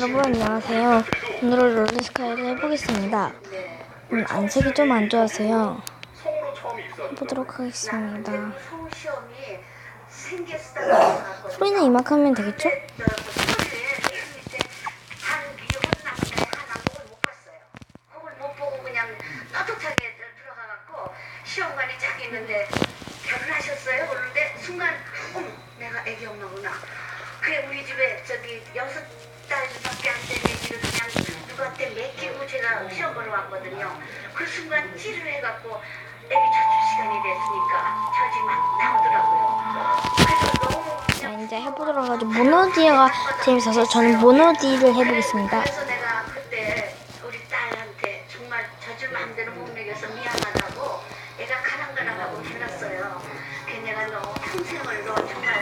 여러분 안녕하세요. 오늘은 롤리스카이를 해보겠습니다. 음, 안색이 좀 안 좋아서요. 해보도록 하겠습니다. 소리는 이만큼 하면 되겠죠? 순간 어머 내가 애기 엄마구나 그래 우리 집에 저기 여섯 달밖에 안 된 애기를 그냥 누구한테 맡기고 제가 시험 보러 왔거든요 그 순간 찌를 해갖고 애기 자출 시간이 됐으니까 저지 막 나오더라고요 그래서 너무 자 이제 해보도록 하죠. 모노디가 재밌어서 저는 모노디를 해보겠습니다. 그래서 내가 그때 우리 딸한테 정말 젖을 마음대로 못 먹여서 미안하다고 애가 가랑가랑하고 불렀어요. 그 내가 너 평생을 너 정말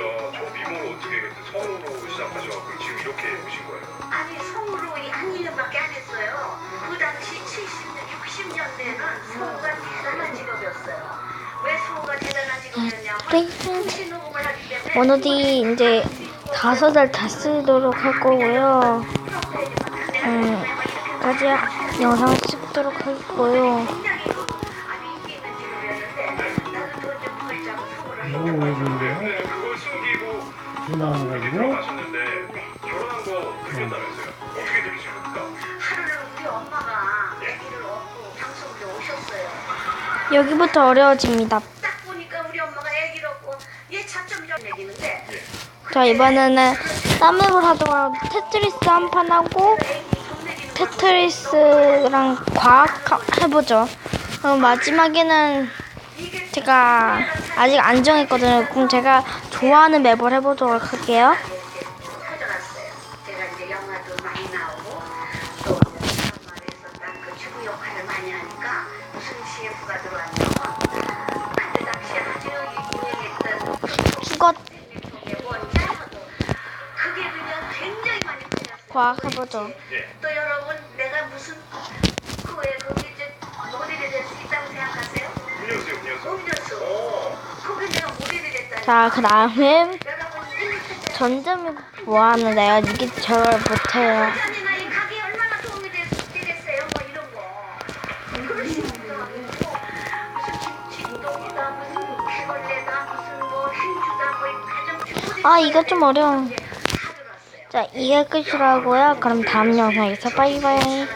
그래서 진짜 저 미모를 어떻게 그때 성우로 시작하셔갖고 지금 이렇게 오신 거예요? 아니 성우로 한 2년밖에 안 했어요. 그 당시 70년, 60년대는 성우가 대단한 직업이었어요. 왜 성우가 대단한 직업이었냐면 네. 녹음을 하기 때문에 모노디 이제 다섯 달 다 쓰도록 할 거고요. 음, 까지 영상 찍도록 할 거고요. 너무 왜 그러는데요? 숨기고 전화와가지고 결혼하셨는데 결혼한 거 들켰다면서요? 어떻게 들으십니까? 하루는 우리 엄마가 아기를 얻고 방송국에 오셨어요. 여기부터 어려워집니다. 딱 보니까 우리 엄마가 아기를 얻고 얘 차점 좀 내기는데 자 이번에는 땀맵을 하도록 테트리스 한 판 하고 테트리스랑 과학 하- 해보죠. 그럼 마지막에는 제가 아직 안 정했거든요. 그럼 제가 좋아하는 맵을 해보도록 할게요. 풀렸어요. 과학 해보죠. 또 여러분 내가 무슨 그에 거기 이제 모델이 될 수 있다고 생각하세요? 자 그 다음에 전점이 좋아하는데요. 이게 저를 못해요. 아 이거 좀 어려워. 자 이게 끝이라고요. 그럼 다음 영상에서 빠이빠이.